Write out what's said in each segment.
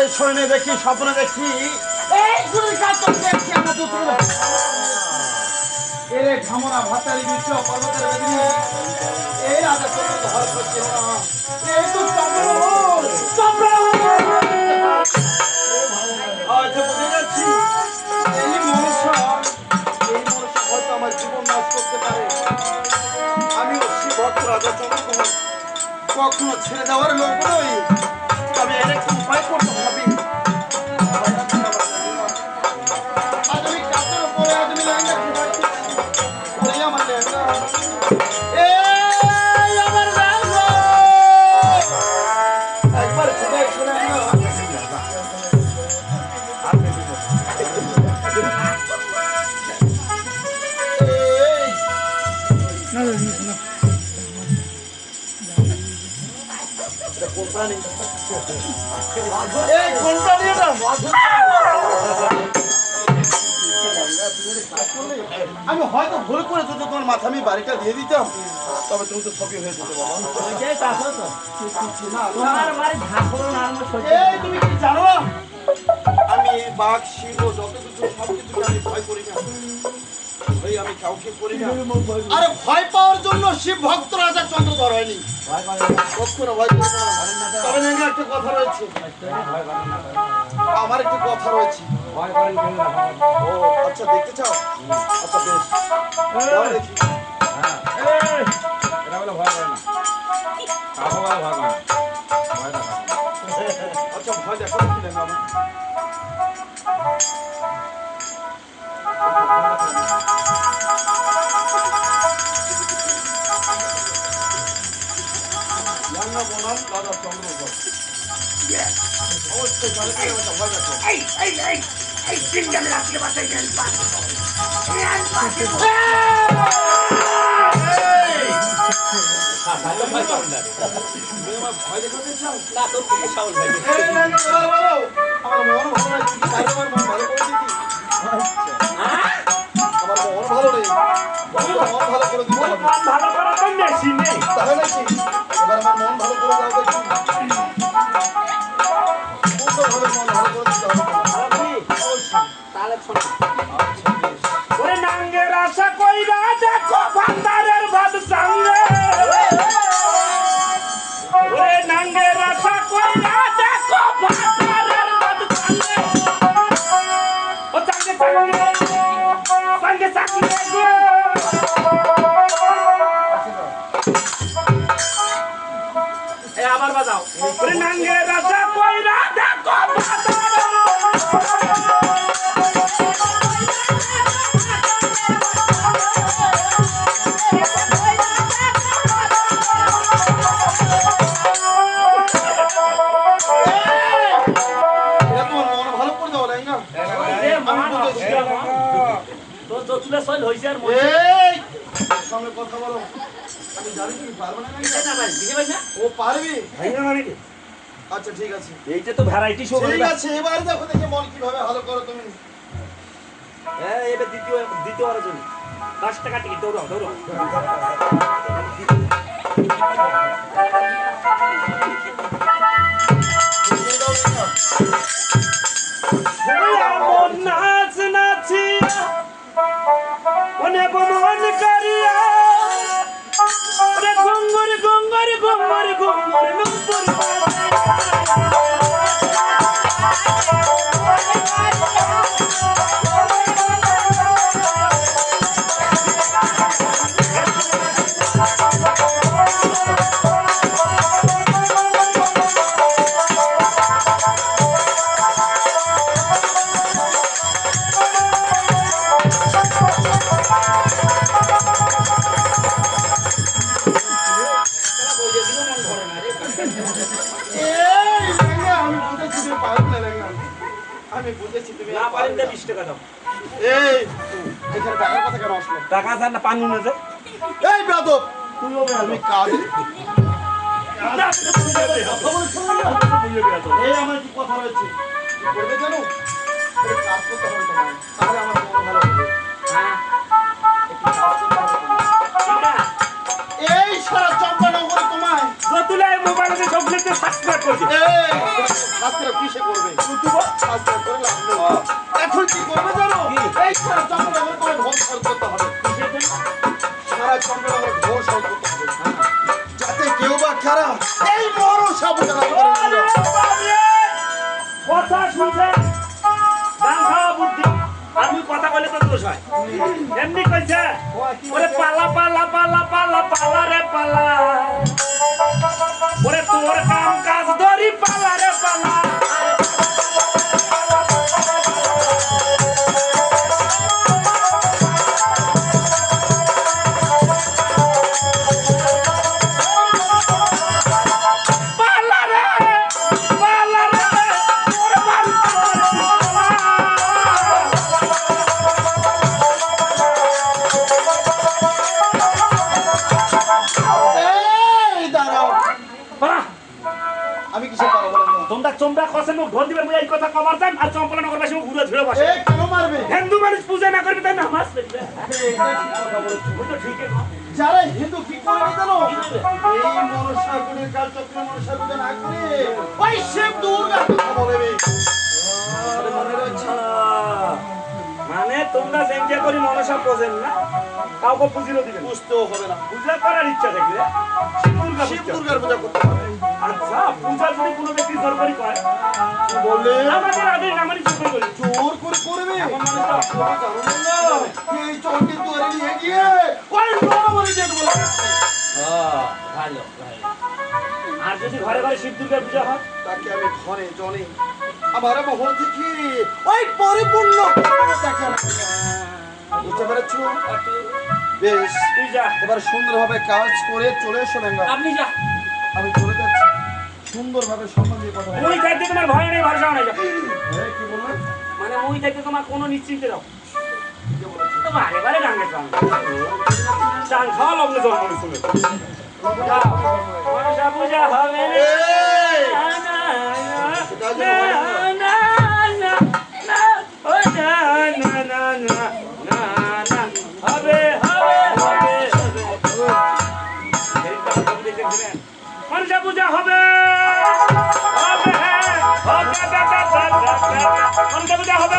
এই শরীরে দেখি স্বপ্নে দেখি। এই গুলির কাজ তো দেখছি আমার এরে ঘামরা ভাতারি বিচ্ছ পর্বতের বেদিনী এই রাজা তোর ঘর করছে। এই তো চম্পল চম্পল বুঝে যাচ্ছি। এই হয়তো আমার জীবন নাশ করতে পারে। আমি অশ্রী ভক্ত রাজা চন্দ্রকুমার কখনো ছেড়ে দেওয়ার লোক নই। তবে এই কোনটা নিয়ে না আমি হয়তো ভুল করে যদি তোমার মাথা আমি বাড়িটা দিয়ে দিতাম। তবে তুমি তো ছবি হয়ে যেতে বাবা তুমি কি জানো? আমি বাঘ সিংহ যত কিছু সব কিছু আমি ভয় করি না। ওই আমি কাউকে করি আরে ভয় পাওয়ার জন্য শিব ভক্ত রাজা চন্দ্রধর হয়নি। কখনো ভয় করি না তবে একটা কথা রয়েছে। আমার একটি কথা রয়েছে। ও আচ্ছা দেখতে চাও? আচ্ছা বেশ। দেখি। আচ্ছা ভয় দেখো দেখি দেখো আমার দেখো তুমি আমার ভয় দেখাতে আমার মন ভালো নাই মন ভালো করে দিতি মন ভালো নেই করে দিতে হবে। তাহলে কি এবার আমার মন ভালো করে দাও দেখি। সঙ্গে এ আবার বাজাও। ওরে এই! সঙ্গে কথা বলো। আমি জানি তুমি পারবে না নাকি? ও পারবি? আচ্ছা ঠিক আছে। এইটা তো ভ্যারাইটি শো ঠিক আছে এবার দেখো দেখে মন কীভাবে ভালো করো তুমি। হ্যাঁ এটা দ্বিতীয় দ্বিতীয়বারের জন্য দশ টাকা টিকিট দৌড়াও দৌড়াও এমন নাচ আসলো। টাকা চান না পান না এই বেদব আমি কাজ এই আমার কি কথা রয়েছে? করবে জানো কাজ করতে হবে তোমার তাহলে আমার ভালো হবে একটু যতুলাই মোবাইলে সব লিখতে সাবস্ক্রাইব এই শাস্ত্র কিসে করবে? শাস্ত্র করে লাভ নেই। এখন কি করবে জানো? এই সারা চন্দ্রনগর করে ঢোল সর করতে হবে। সারা চন্দ্রনগর ঢোল সর করতে হবে। যাতে কেউ বা কারা এই মরণ সাবধান করে। কথা শুনছে গান খাওয়া বুদ্ধি। আমি কথা বলে তো দোষ হয়। এমনি কইছে ওরে পালা পালা পালা পালা পালা রে পালা। ওরে তোর কাম কাজ ধরি পালা রে পালা। কষে মুখ ধর দিবে মুই এই কথা কবার যান আর চম্পলা নগর বাসী ঘুরে ধরে বসে। এই কেন মারবে। হিন্দু মানুষ পূজা না করবে তাই নামাজ পড়বে। ঠিক কথা। যারা হিন্দু কি করে জানো? এই মনসা গুণের কাল চক্র মনসা গুণের না করে। ওই শিব দুর্গা বলবে মানে তোমরা যেটা করি মনসা বোঝেন না কাউকে পুজিরও দিবেন বুঝতেও হবে না। পূজা করার ইচ্ছা থাকলে শিব দুর্গা শিব দুর্গার পূজা করতে হবে। আচ্ছা পূজা যদি কোনো ব্যক্তি জোর করে করে কি বললে আমাদের আগে নামানি জোর করে। করি জোর করে করবে। এখন মানুষ তো তোমরা জানো না এই দুয়ারে নিয়ে গিয়ে ওই নরবলি যেতে বলে আর যদি ঘরে ঘরে শিব দুর্গার পূজা হয়? তাকে আমি ঘরে জনে। আমার মহল থেকে ওই পরিপূর্ণ বুঝতে পেরেছ? বেশ তুই যা। এবার সুন্দরভাবে কাজ করে চলে এসো না আপনি যা। আমি চলে যাচ্ছি। সুন্দরভাবে সম্মান দিয়ে কথা। মুই থাকতে তোমার ভয় নেই ভরসা নেই। যা। কি বললেন মানে মুই থাকতে তোমার কোনো নিশ্চিন্তে দাও বারে বারে গাঙ্গে চান চান খাওয়া লগ্নে জন্ম শুনে পূজা হবে। মনসা পূজা হবে। মনসা পূজা হবে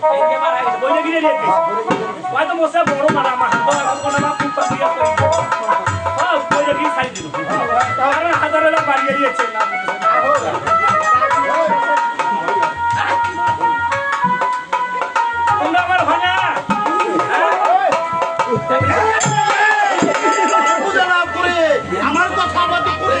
গেছে ওই আঙ্কাল আঙ্কালি কাছে কাছে সকাল মাঠে মাঠে করি চন্দ্র কইছি মাথা খায় আয় আয় এরিয়া পার হয়ে গেছে এরিয়া পার হয়ে গেছে বইলে গিয়ে রেট ওই তো মোসে বড় মারা আমার পুপা দিয়ে খাই দিল কারণ হাজার লোক বাড়ি গিয়েছে না তোমরা আমার হয় না আমার কথা আমাকে করে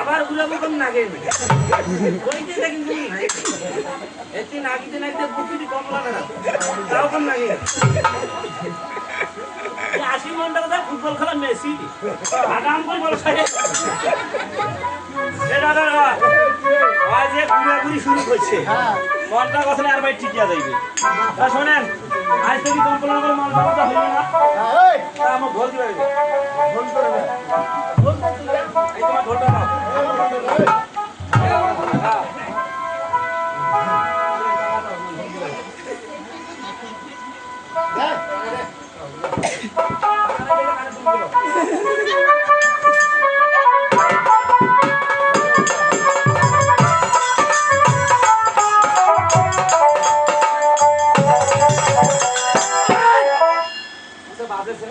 আবার উড়া মতন লাগে কইতে দেখেন তুমি এতে নাগিতে নাগিতে বুকিটি কম লাগে না। তাও কম এই আশি ঘণ্টা কথা ফুটবল খেলা মেসি। আগাম করে বল খাই এ দাদা ওই যে ঘুরাঘুরি শুরু করছে। মনটা কথা আর ভাই টিকিয়া যাইবে। তা শোনেন, আজ থেকে কল্পনা করে মনটা কথা হইল না। তা আমার ঘর দিবে ঢোল করে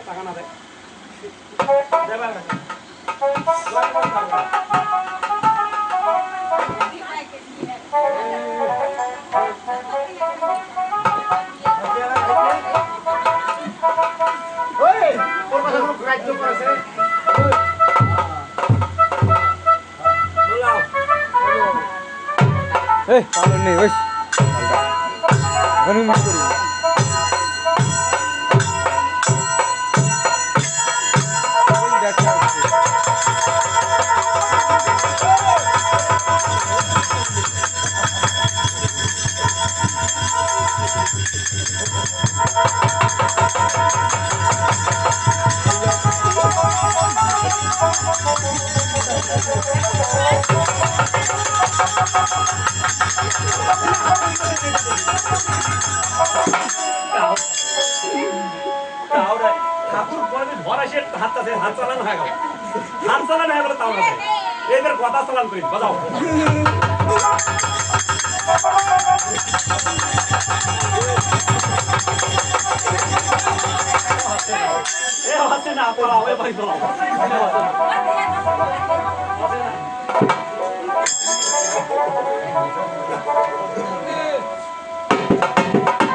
টাকা না দেয় দেবার Hei, kalau ini, wis. Kalau ini, wis. এসে হাত চালানো হয়ে গেল। হাত চালানো হয়ে গেল কথা চালান করি, বাজাও। এ হচ্ছে না বাড়ি পালাও